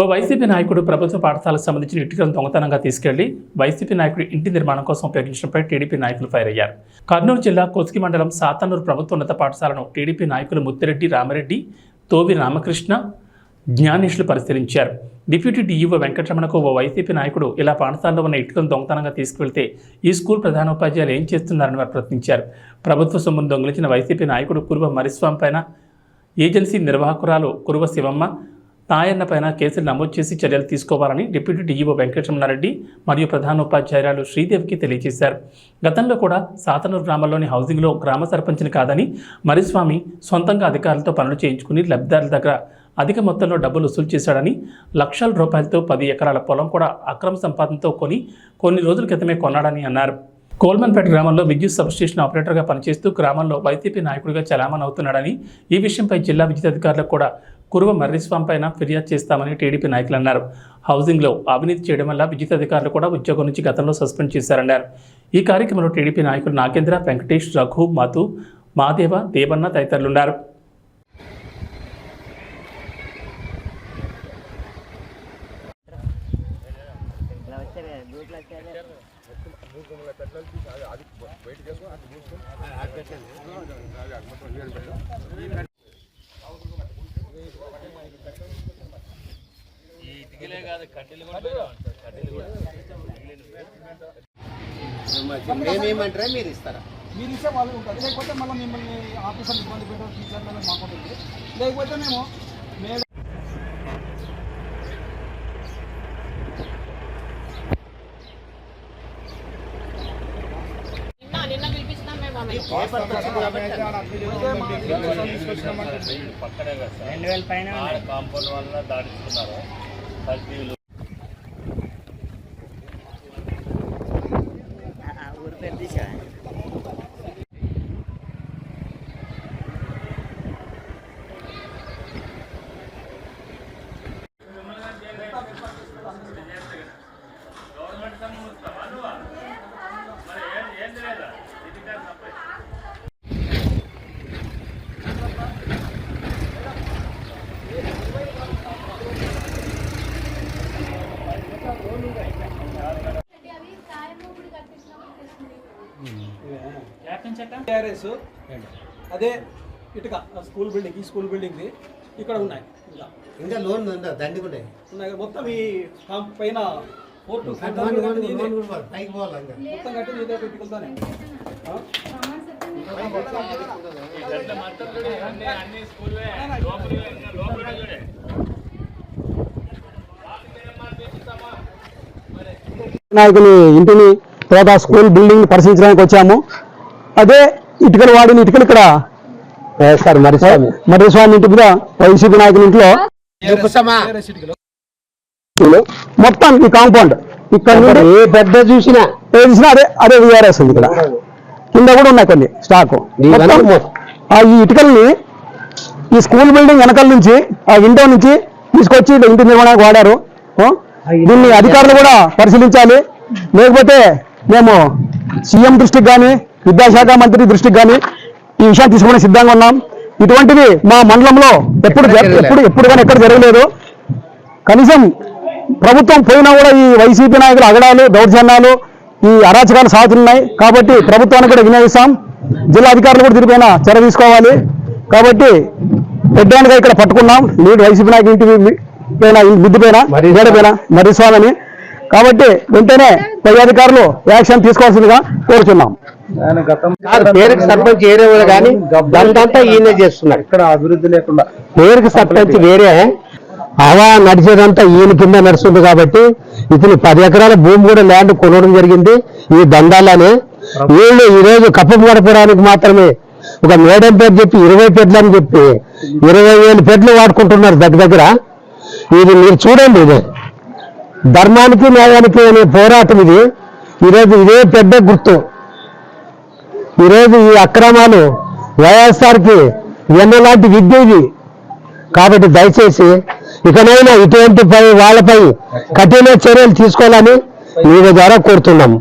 ఓ YCP నాయకుడు ప్రభుత్వ పాఠశాలకు సంబంధించిన ఇటుకలను దొంగతనంగా తీసుకెళ్ళి వైసీపీ నాయకుడు ఇంటి నిర్మాణం కోసం ఉపయోగించడంపై టీడీపీ నాయకులు ఫైర్ అయ్యారు కర్నూలు జిల్లా కోస్గి మండలం సాతనూరు ప్రభుత్వ ఉన్నత పాఠశాలను టీడీపీ నాయకులు ముత్తిరెడ్డి రామరెడ్డి తోవి రామకృష్ణ జ్ఞానేష్లు పరిశీలించారు. డిప్యూటీ డీఈఓ వెంకటరమణకు ఓ వైసీపీ నాయకుడు ఇలా పాఠశాలలో ఉన్న ఇటుకలను దొంగతనంగా తీసుకువెళ్తే ఈ స్కూల్ ప్రధానోపాధ్యాయులు ఏం చేస్తున్నారని వారు ప్రశ్నించారు. ప్రభుత్వ సొమ్మును దొంగిలించిన వైసీపీ నాయకుడు కురువ మరిస్వామి పైన ఏజెన్సీ నిర్వాహకురాలు కురువ శివమ్మ తాయన్న పైన కేసులు నమోదు చేసి చర్యలు తీసుకోవాలని డిప్యూటీ డీఈఓ వెంకటరమణారెడ్డి మరియు ప్రధానోపాధ్యాయురాలు శ్రీదేవికి తెలియజేశారు. గతంలో కూడా సాతనూరు గ్రామంలోని హౌసింగ్లో గ్రామ సర్పంచ్ని కాదని మరిస్వామి సొంతంగా అధికారులతో పనులు చేయించుకుని లబ్ధిదారుల దగ్గర అధిక మొత్తంలో డబ్బులు వసూలు చేశాడని లక్షల రూపాయలతో పది ఎకరాల పొలం కూడా అక్రమ సంపాదనతో కొని కొన్ని రోజుల క్రితమే కొన్నాడని అన్నారు. కోల్మన్పేట గ్రామంలో విద్యుత్ సబ్స్టేషన్ ఆపరేటర్గా పనిచేస్తూ గ్రామంలో వైసీపీ నాయకుడిగా చలామణి అవుతున్నాడని ఈ విషయంపై జిల్లా విద్యుత్ అధికారులకు కూడా కురువ మర్రిస్వామి పైన ఫిర్యాదు చేస్తామని టీడీపీ నాయకులు అన్నారు. హౌసింగ్లో అవినీతి చేయడం వల్ల విద్యుత్ అధికారులు కూడా ఉద్యోగం నుంచి గతంలో సస్పెండ్ చేశారన్నారు. ఈ కార్యక్రమంలో టీడీపీ నాయకులు నాగేంద్ర వెంకటేష్ రఘు మధు మాదేవ దేవన్న తదితరులున్నారు మేమేమంటారా? మీరు ఇస్తారా? మీరు ఇచ్చే వాళ్ళు ఉంటుంది లేకపోతే మళ్ళీ మిమ్మల్ని ఆఫీసర్లు ఇబ్బంది పెట్టడం టీచర్లను మాకుంటుంది లేకపోతే మేము కదా సార్ ఆడ కాంపౌండ్ వల్ల దాడిస్తున్నారు టీఆర్ఎస్. అదే ఇటుక స్కూల్ బిల్డింగ్ ఈ స్కూల్ బిల్డింగ్ది ఇక్కడ ఉన్నాయి. ఇలా ఇంకా లోన్ ఉందా? దండిగుండే ఉన్నాయి. మొత్తం ఈ పైన కోర్టు పైకి పోవాలి ఇంకా? మొత్తం కట్టింది ఇదే? అన్ని లోపల నాయకుని ఇంటిని తర్వాత స్కూల్ బిల్డింగ్ పరిశీలించడానికి వచ్చాము. అదే ఇటుకలు వాడిన ఇటుకలు ఇక్కడ. సార్ మరి మరి స్వామి ఇంటి మీద వైసీపీ నాయకుని ఇంట్లో. మొత్తం ఈ కాంపౌండ్. ఇక్కడ నుండి ఏ పెద్ద చూసినా? ఏ చూసినా అదే అదే విఆర్ఎస్ ఉంది ఇక్కడ. కింద కూడా ఉన్నాయి కొన్ని స్టాక్. ఆ ఈ ఇటుకల్ని ఈ స్కూల్ బిల్డింగ్ వెనకాల నుంచి ఆ విండో నుంచి తీసుకొచ్చి ఇంటి నిర్మాణానికి వాడారు? దీన్ని అధికారులు కూడా పరిశీలించాలి. లేకపోతే మేము సీఎం దృష్టికి కానీ విద్యాశాఖ మంత్రి దృష్టికి కానీ ఈ విషయాన్ని తీసుకునే సిద్ధంగా ఉన్నాం. ఇటువంటివి మా మండలంలో ఎప్పుడు ఎప్పుడు ఎప్పుడు కానీ ఎక్కడ జరగలేదు. కనీసం ప్రభుత్వం పోయినా కూడా ఈ వైసీపీ నాయకులు అగడాలు దౌర్జన్యాలు ఈ అరాచకాలు సాగుతున్నాయి. కాబట్టి ప్రభుత్వానికి కూడా వినియోగిస్తాం. జిల్లా అధికారులు కూడా దీనిపైన చర్య తీసుకోవాలి. కాబట్టి పెద్దగా ఇక్కడ పట్టుకున్నాం. లీడ్ వైసీపీ నాయకులు ఇంటి పైన మిద్ది పైన గోడ పైన మరి స్వామిని కాబట్టి వెంటనే పై అధికారులు యాక్షన్ తీసుకోవాల్సిందిగా కోరుతున్నాం పేరుకి సర్పంచ్ ఏరే కానీ ఈయనే చేస్తున్నాడు ఇక్కడ అభివృద్ధి లేకుండా పేరుకి సర్పంచ్ వేరే హవా నడిచేదంతా ఈయన కింద నడుస్తుంది కాబట్టి ఇతను పది ఎకరాల భూమి కూడా ల్యాండ్ కొనడం జరిగింది ఈ దండాలనే. వీళ్ళు ఈ రోజు కప్పం గడపడానికి మాత్రమే ఒక మేడం పేరు చెప్పి ఇరవై పెడ్లు అని చెప్పి ఇరవై వేలు పెడ్లు వాడుకుంటున్నారు దగ్గర దగ్గర. ఇది మీరు చూడండి ఇది. ధర్మానికి న్యాయానికి అనే పోరాటం ఇది. ఈరోజు ఇదే పెద్ద గుర్తు. ఈరోజు ఈ అక్రమాలు వైఎస్ఆర్కి ఎన్నలాంటి విద్య ఇది. కాబట్టి దయచేసి ఇకనైనా ఇటువంటి పై వాళ్ళపై కఠిన చర్యలు తీసుకోవాలని మీ ద్వారా కోరుతున్నాము